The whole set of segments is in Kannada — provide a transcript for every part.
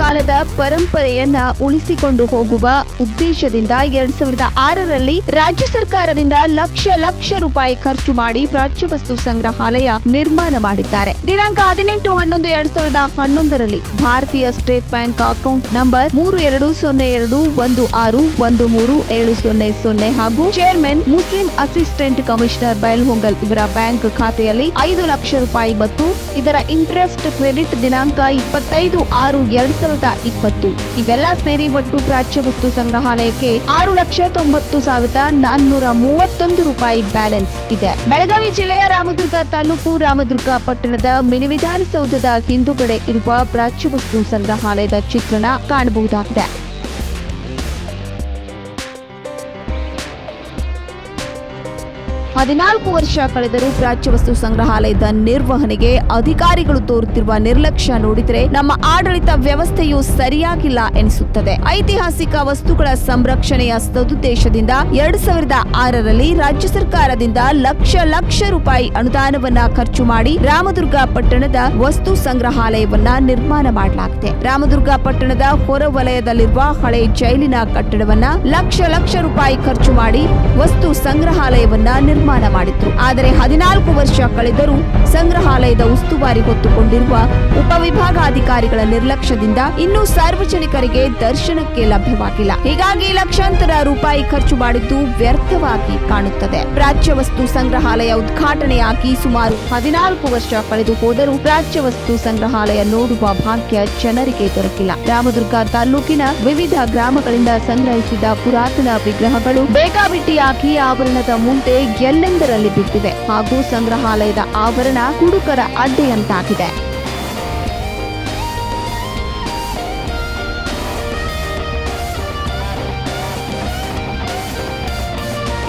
ಕಾಲದ ಪರಂಪರೆಯನ್ನ ಉಳಿಸಿಕೊಂಡು ಹೋಗುವ ಉದ್ದೇಶದಿಂದ ಎರಡ್ ಸಾವಿರದ ಆರರಲ್ಲಿ ರಾಜ್ಯ ಸರ್ಕಾರದಿಂದ ಲಕ್ಷ ಲಕ್ಷ ರೂಪಾಯಿ ಖರ್ಚು ಮಾಡಿ ಪ್ರಾಚ್ಯವಸ್ತು ಸಂಗ್ರಹಾಲಯ ನಿರ್ಮಾಣ ಮಾಡಿದ್ದಾರೆ. ದಿನಾಂಕ ಹದಿನೆಂಟು ಹನ್ನೊಂದು ಎರಡ್ ಸಾವಿರದ ಹನ್ನೊಂದರಲ್ಲಿ ಭಾರತೀಯ ಸ್ಟೇಟ್ ಬ್ಯಾಂಕ್ ಅಕೌಂಟ್ ನಂಬರ್ ಮೂರು ಎರಡು ಸೊನ್ನೆ ಎರಡು ಒಂದು ಆರು ಒಂದು ಮೂರು ಏಳು ಸೊನ್ನೆ ಸೊನ್ನೆ ಹಾಗೂ chairman Muslim assistant commissioner Bailhongal ಇವರ ಬ್ಯಾಂಕ್ ಖಾತೆಯಲ್ಲಿ ಐದು ಲಕ್ಷ ರೂಪಾಯಿ ಮತ್ತು ಇದರ ಇಂಟ್ರೆಸ್ಟ್ ಕ್ರೆಡಿಟ್ ದಿನಾಂಕ ಇಪ್ಪತ್ತೈದು ಆರು ಎರಡ್ ಸಾವಿರದ ಇಪ್ಪತ್ತು. ಇವೆಲ್ಲ ಸೇರಿ ಒಟ್ಟು ಪ್ರಾಚ್ಯ ವಸ್ತು ಸಂಗ್ರಹಾಲಯಕ್ಕೆ ಆರು ಲಕ್ಷ ತೊಂಬತ್ತು ಸಾವಿರದ ನಾನ್ನೂರ ಮೂವತ್ತೊಂದು ರೂಪಾಯಿ ಬ್ಯಾಲೆನ್ಸ್ ಇದೆ. ಬೆಳಗಾವಿ ಜಿಲ್ಲೆಯ ರಾಮದುರ್ಗ ತಾಲೂಕು ರಾಮದುರ್ಗ ಪಟ್ಟಣದ ಮಿನಿ ವಿಧಾನಸೌಧದ ಹಿಂದುಗಡೆ ಇರುವ ಪ್ರಾಚ್ಯ ವಸ್ತು ಸಂಗ್ರಹಾಲಯದ ಚಿತ್ರಣ ಕಾಣಬಹುದಾಗಿದೆ. ಹದಿನಾಲ್ಕು ವರ್ಷ ಕಳೆದರೂ ಪ್ರಾಚ್ಯವಸ್ತು ಸಂಗ್ರಹಾಲಯದ ನಿರ್ವಹಣೆಗೆ ಅಧಿಕಾರಿಗಳು ತೋರುತ್ತಿರುವ ನಿರ್ಲಕ್ಷ್ಯ ನೋಡಿದರೆ ನಮ್ಮ ಆಡಳಿತ ವ್ಯವಸ್ಥೆಯು ಸರಿಯಾಗಿಲ್ಲ ಎನಿಸುತ್ತದೆ. ಐತಿಹಾಸಿಕ ವಸ್ತುಗಳ ಸಂರಕ್ಷಣೆಯ ಸದುದ್ದೇಶದಿಂದ ಎರಡ್ ಸಾವಿರದ ಆರರಲ್ಲಿ ರಾಜ್ಯ ಸರ್ಕಾರದಿಂದ ಲಕ್ಷ ಲಕ್ಷ ರೂಪಾಯಿ ಅನುದಾನವನ್ನ ಖರ್ಚು ಮಾಡಿ ರಾಮದುರ್ಗ ಪಟ್ಟಣದ ವಸ್ತು ಸಂಗ್ರಹಾಲಯವನ್ನ ನಿರ್ಮಾಣ ಮಾಡಲಾಗಿದೆ. ರಾಮದುರ್ಗ ಪಟ್ಟಣದ ಹೊರವಲಯದಲ್ಲಿರುವ ಹಳೆ ಜೈಲಿನ ಕಟ್ಟಡವನ್ನ ಲಕ್ಷ ಲಕ್ಷ ರೂಪಾಯಿ ಖರ್ಚು ಮಾಡಿ ವಸ್ತು ಸಂಗ್ರಹಾಲಯವನ್ನ ನಿರ್ಮಾಣ ಮಾಡಿದ್ರು. ಆದರೆ ಹದಿನಾಲ್ಕು ವರ್ಷ ಕಳೆದರೂ ಸಂಗ್ರಹಾಲಯದ ಉಸ್ತುವಾರಿ ಹೊತ್ತುಕೊಂಡಿರುವ ಉಪವಿಭಾಗಾಧಿಕಾರಿಗಳ ನಿರ್ಲಕ್ಷ್ಯದಿಂದ ಇನ್ನೂ ಸಾರ್ವಜನಿಕರಿಗೆ ದರ್ಶನಕ್ಕೆ ಲಭ್ಯವಾಗಿಲ್ಲ. ಹೀಗಾಗಿ ಲಕ್ಷಾಂತರ ರೂಪಾಯಿ ಖರ್ಚು ಮಾಡಿದ್ದು ವ್ಯರ್ಥವಾಗಿ ಕಾಣುತ್ತದೆ. ಪ್ರಾಚ್ಯ ವಸ್ತು ಸಂಗ್ರಹಾಲಯ ಉದ್ಘಾಟನೆಯಾಗಿ ಸುಮಾರು ಹದಿನಾಲ್ಕು ವರ್ಷ ಕಳೆದು ಹೋದರೂ ಪ್ರಾಚ್ಯ ವಸ್ತು ಸಂಗ್ರಹಾಲಯ ನೋಡುವ ಭಾಗ್ಯ ಜನರಿಗೆ ದೊರಕಿಲ್ಲ. ರಾಮದುರ್ಗ ತಾಲೂಕಿನ ವಿವಿಧ ಗ್ರಾಮಗಳಿಂದ ಸಂಗ್ರಹಿಸಿದ ಪುರಾತನ ವಿಗ್ರಹಗಳು ಬೇಕಾಬಿಟ್ಟಿಯಾಗಿ ಆವರಣದ ಮುಂದೆ ಎಲ್ಲೆಂದರಲ್ಲಿ ಬಿದ್ದಿದೆ ಹಾಗೂ ಸಂಗ್ರಹಾಲಯದ ಆವರಣ ಕುಡುಕರ ಅಡ್ಡೆಯಂತಾಗಿದೆ.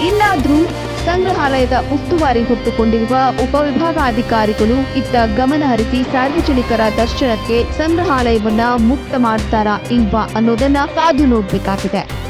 ಇನ್ನಾದ್ರೂ ಸಂಗ್ರಹಾಲಯದ ಉಸ್ತುವಾರಿ ಹೊತ್ತುಕೊಂಡಿರುವ ಉಪವಿಭಾಗಾಧಿಕಾರಿಗಳು ಇತ್ತ ಗಮನ ಹರಿಸಿ ಸಾರ್ವಜನಿಕರ ದರ್ಶನಕ್ಕೆ ಸಂಗ್ರಹಾಲಯವನ್ನ ಮುಕ್ತ ಮಾಡ್ತಾರಾ ಇಲ್ವಾ ಅನ್ನೋದನ್ನ ಕಾದು ನೋಡ್ಬೇಕಾಗಿದೆ.